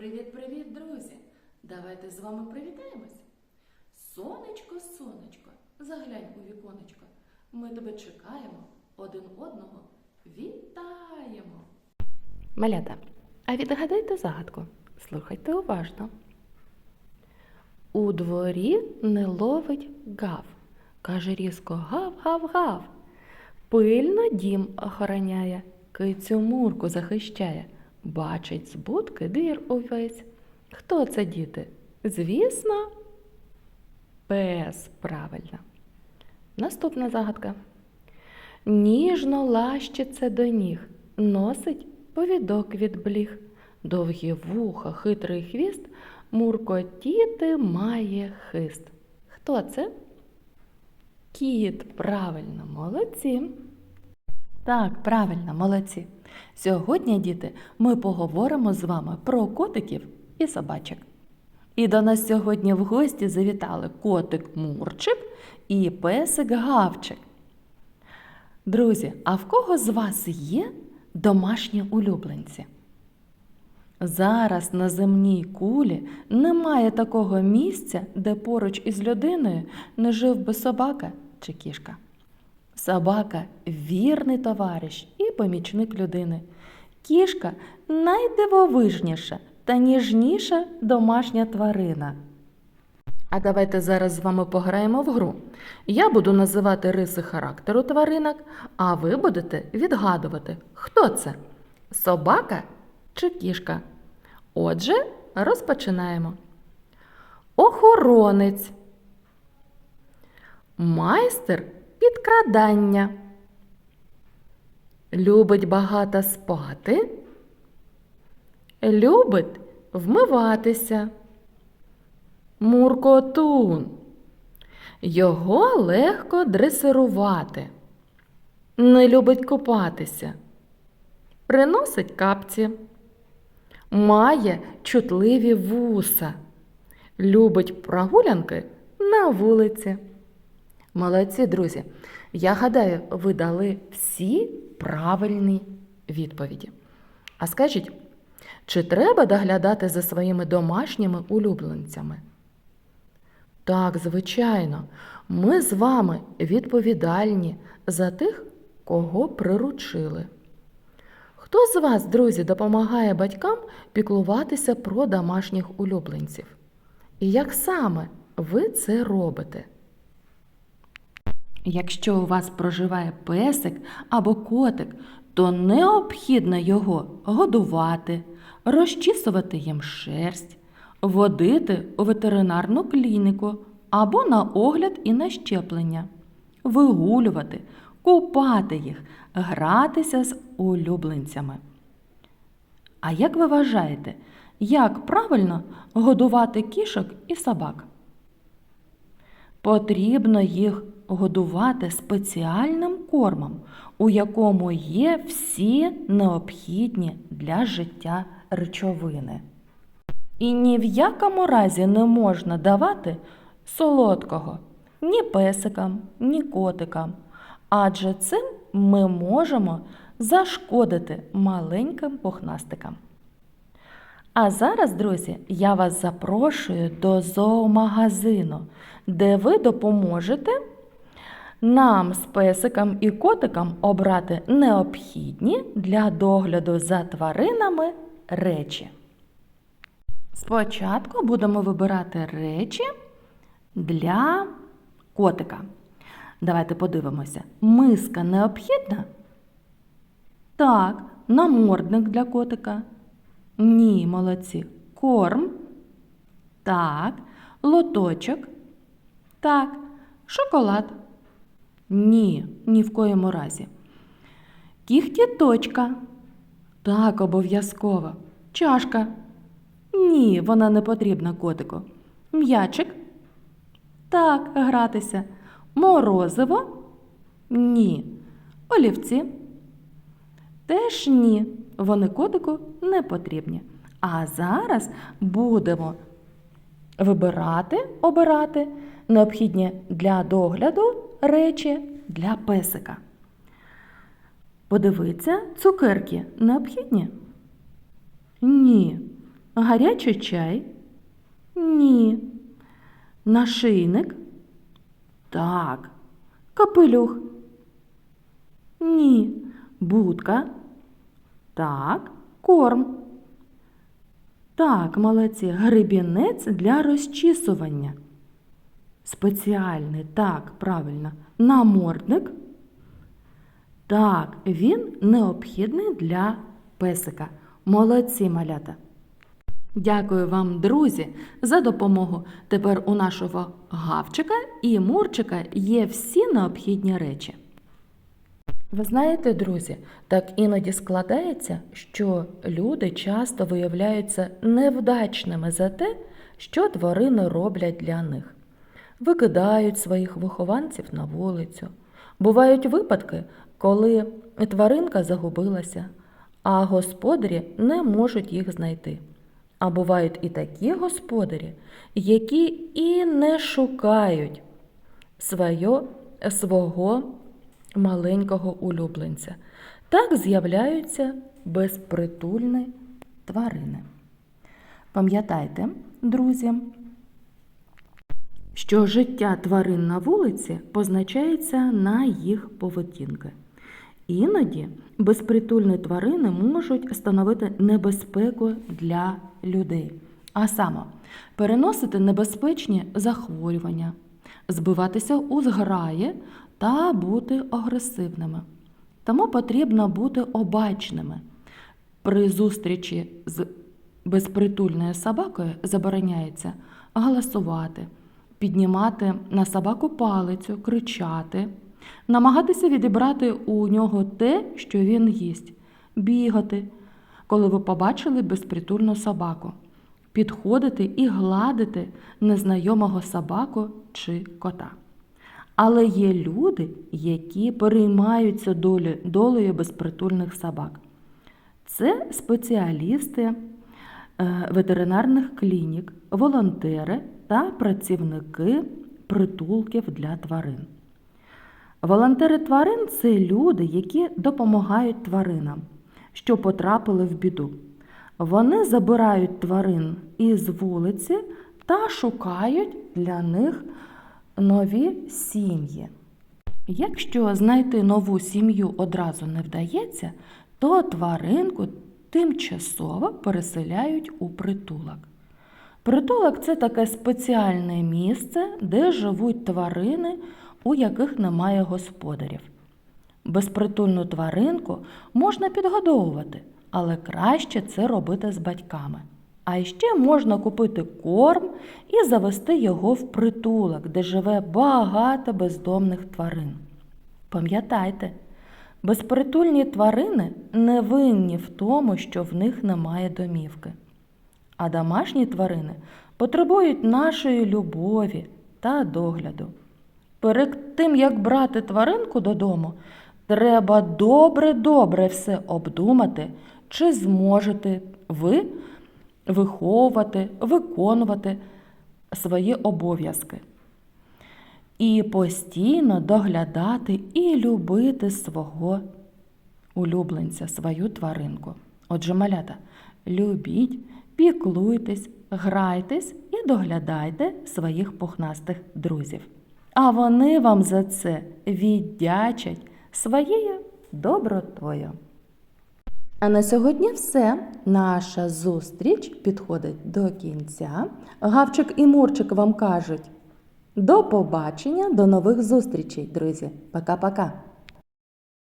Привіт-привіт, друзі! Давайте з вами привітаємось. Сонечко, сонечко, заглянь у віконечко. Ми тебе чекаємо, один одного вітаємо. Малята, а відгадайте загадку. Слухайте уважно. У дворі не ловить гав. Каже різко гав-гав-гав. Пильно дім охороняє, кицю мурку захищає, бачить з будки двір увесь. Хто це, діти? Звісно, пес правильно. Наступна загадка. Ніжно лащиться до ніг, носить повідок від бліг. Довгі вуха, хитрий хвіст, муркотіти має хист. Хто це? Кіт, правильно, молодці. Так, правильно, молодці. Сьогодні, діти, ми поговоримо з вами про котиків і собачок. І до нас сьогодні в гості завітали котик Мурчик і песик Гавчик. Друзі, а в кого з вас є домашні улюбленці? Зараз на земній кулі немає такого місця, де поруч із людиною не жив би собака чи кішка. Собака вірний товариш і помічник людини. Кішка найдивовижніша та ніжніша домашня тварина. А давайте зараз з вами пограємо в гру. Я буду називати риси характеру тваринок, а ви будете відгадувати, хто це собака чи кішка. Отже, розпочинаємо. Охоронець. Майстер підкрадання. Любить багато спати. Любить вмиватися. Муркотун. Його легко дресирувати. Не любить купатися. Приносить капці. Має чутливі вуса. Любить прогулянки на вулиці. Молодці, друзі. Я гадаю, ви дали всі правильні відповіді. А скажіть, чи треба доглядати за своїми домашніми улюбленцями? Так, звичайно, ми з вами відповідальні за тих, кого приручили. Хто з вас, друзі, допомагає батькам піклуватися про домашніх улюбленців? І як саме ви це робите? Якщо у вас проживає песик або котик, то необхідно його годувати, розчісувати їм шерсть, водити у ветеринарну клініку або на огляд і на щеплення, вигулювати, купати їх, гратися з улюбленцями. А як ви вважаєте, як правильно годувати кішок і собак? Потрібно їх годувати спеціальним кормом, у якому є всі необхідні для життя речовини. І ні в якому разі не можна давати солодкого ні песикам, ні котикам, адже цим ми можемо зашкодити маленьким пухнастикам. А зараз, друзі, я вас запрошую до зоомагазину, де ви допоможете нам з песиком і котиком обрати необхідні для догляду за тваринами речі. Спочатку будемо вибирати речі для котика. Давайте подивимося. Миска необхідна? Так, намордник для котика. Ні, молодці. Корм. Так. Лоточок. Так. Шоколад. Ні, ні в коєму разі. Кіхті точка. Так, обов'язково. Чашка. Ні, вона не потрібна котику. М'ячик. Так, гратися. Морозиво? Ні. Олівці? Теж ні. Вони котику не потрібні. А зараз будемо вибирати, обирати необхідні для догляду речі для песика. Подивіться, цукерки необхідні? Ні. Гарячий чай? Ні. Нашийник? Так. Капелюх? Ні. Будка? Так. Корм? Так, молодці. Гребінець для розчісування. Спеціальний, так, правильно. Намордник? Так, він необхідний для песика. Молодці малята. Дякую вам, друзі, за допомогу. Тепер у нашого гавчика і мурчика є всі необхідні речі. Ви знаєте, друзі, так іноді складається, що люди часто виявляються невдачними за те, що тварини роблять для них. Викидають своїх вихованців на вулицю. Бувають випадки, коли тваринка загубилася, а господарі не можуть їх знайти. А бувають і такі господарі, які і не шукають своє, свого маленького улюбленця. Так з'являються безпритульні тварини. Пам'ятайте, друзі, що життя тварин на вулиці позначається на їх поведінки. Іноді безпритульні тварини можуть становити небезпеку для людей, а саме переносити небезпечні захворювання, збиватися у зграї та бути агресивними. Тому потрібно бути обачними. При зустрічі з безпритульною собакою забороняється галасувати, піднімати на собаку палицю, кричати, намагатися відібрати у нього те, що він їсть, бігати, коли ви побачили безпритульну собаку, підходити і гладити незнайомого собаку чи кота. Але є люди, які переймаються долі, долею безпритульних собак. Це спеціалісти е, ветеринарних клінік, волонтери та працівники притулків для тварин. Волонтери тварин це люди, які допомагають тваринам, що потрапили в біду. Вони забирають тварин із вулиці та шукають для них нові сім'ї. Якщо знайти нову сім'ю одразу не вдається, то тваринку тимчасово переселяють у притулок. Притулок це таке спеціальне місце, де живуть тварини, у яких немає господарів. Безпритульну тваринку можна підгодовувати, але краще це робити з батьками. А ще можна купити корм і завести його в притулок, де живе багато бездомних тварин. Пам'ятайте, безпритульні тварини не винні в тому, що в них немає домівки. А домашні тварини потребують нашої любові та догляду. Перед тим, як брати тваринку додому, треба добре-добре все обдумати, чи зможете ви виховувати, виконувати свої обов'язки. І постійно доглядати і любити свого улюбленця, свою тваринку. Отже, малята, любіть, піклуйтесь, грайтесь і доглядайте своїх пухнастих друзів. А вони вам за це віддячать своєю добротою. А на сьогодні все. Наша зустріч підходить до кінця. Гавчик і Мурчик вам кажуть до побачення, до нових зустрічей, друзі. Пока-пока.